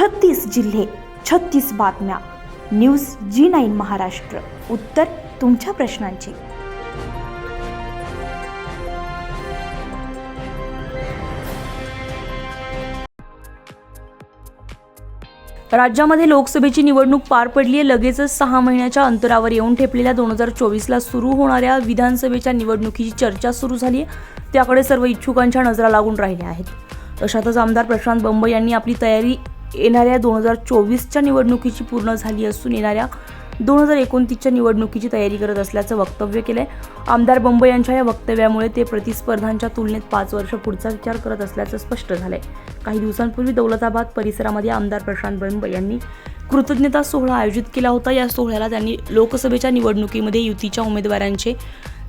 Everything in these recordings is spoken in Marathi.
छत्तीस जिल्हे छत्तीस बातम्या. News G nine Maharashtra. उत्तर तुमच्या प्रश्नांची. राज्यामध्ये लोकसभेची निवडणूक पार पडली आहे. लगेचच सहा महिन्याच्या अंतरावर येऊन ठेपलेल्या दोन हजार चोवीसला सुरू होणाऱ्या विधानसभेच्या निवडणुकीची चर्चा सुरू झाली आहे. त्याकडे सर्व इच्छुकांच्या नजरा लागून राहिल्या आहेत. अशातच आमदार प्रशांत बंब यांनी आपली तयारी येणाऱ्या दोन हजार चोवीसच्या निवडणुकीची पूर्ण झाली असून येणाऱ्या दोन हजार एकोणतीसच्या निवडणुकीची तयारी करत असल्याचं वक्तव्य केलंय. आमदार बंब यांच्या या वक्तव्यामुळे ते प्रतिस्पर्धांच्या तुलनेत पाच वर्ष पुढचा विचार करत असल्याचं स्पष्ट झालंय. काही दिवसांपूर्वी दौलताबाद परिसरामध्ये आमदार प्रशांत बंब यांनी कृतज्ञता सोहळा आयोजित केला होता. या सोहळ्याला त्यांनी लोकसभेच्या निवडणुकीमध्ये युतीच्या उमेदवारांचे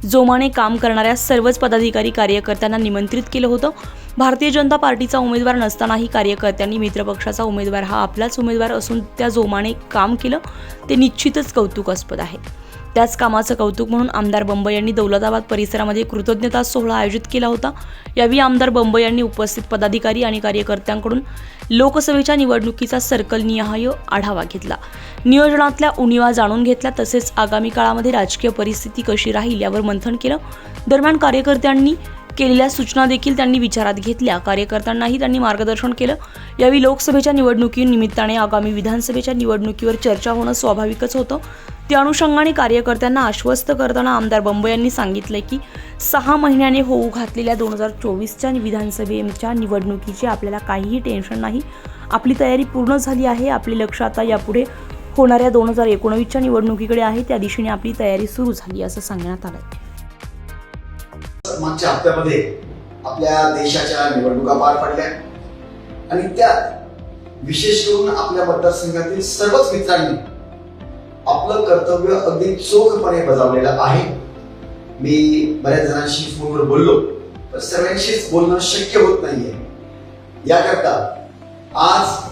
जोमाने काम करणाऱ्या सर्वच पदाधिकारी कार्यकर्त्यांना निमंत्रित केलं होतं. भारतीय जनता पार्टीचा उमेदवार नसतानाही कार्यकर्त्यांनी मित्रपक्षाचा उमेदवार हा आपलाच उमेदवार असून त्या जोमाने काम केलं. ते निश्चितच कौतुकास्पद आहे. त्याच कामाचं कौतुक म्हणून आमदार बंब यांनी दौलताबाद परिसरामध्ये कृतज्ञता सोहळा आयोजित केला होता. यावेळी आमदार बंब यांनी उपस्थित पदाधिकारी आणि कार्यकर्त्यांकडून लोकसभेच्या निवडणुकीचा सर्कल निहाय आढावा घेतला. नियोजनातल्या उणिवा जाणून घेतल्या तसेच आगामी काळामध्ये राजकीय परिस्थिती कशी राहील यावर मंथन केलं. दरम्यान कार्यकर्त्यांनी केलेल्या सूचना देखील त्यांनी विचारात घेतल्या. कार्यकर्त्यांनाही त्यांनी मार्गदर्शन केलं. यावेळी लोकसभेच्या निवडणुकीनिमित्ताने आगामी विधानसभेच्या निवडणुकीवर चर्चा होणं स्वाभाविकच होतं. त्या अनुषंगाने कार्यकर्त्यांना आश्वस्त करताना आमदार बंब यांनी सांगितलं की सहा महिन्याने होऊ घातलेल्या दोन हजार चोवीसच्या विधानसभेच्या निवडणुकीचे आपल्याला काहीही टेन्शन नाही. आपली तयारी पूर्ण झाली आहे. आपले लक्ष आता यापुढे होणाऱ्या दोन हजार एकोणवीसच्या निवडणुकीकडे आहे. त्या दिशेने आपली तयारी सुरू झाली असं सांगण्यात आलं मागच्या हप्त्यामध्ये आपल्या देशाच्या निवडणुका पार पडल्या. आणि त्यात विशेष करून आपल्या मतदारसंघातील सर्वच मित्रांनी आपलं कर्तव्य अगदी चोखपणे बजावलेलं आहे. मी बऱ्याच जणांशी फोनवर बोललो पण सर्वांशीच बोलणं शक्य होत नाहीये. याकरता आज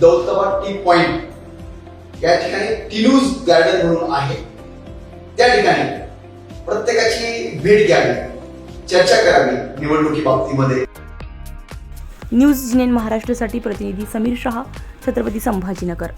दौलताबाद टी पॉइंट या ठिकाणी टिलूज गार्डन म्हणून आहे. त्या ठिकाणी प्रत्येकाची भेट घ्यावी. चर्चा करावी निवडणुकी बाबतीमध्ये. न्यूज जिनेन महाराष्ट्रासाठी प्रतिनिधी समीर शहा छत्रपती संभाजीनगर.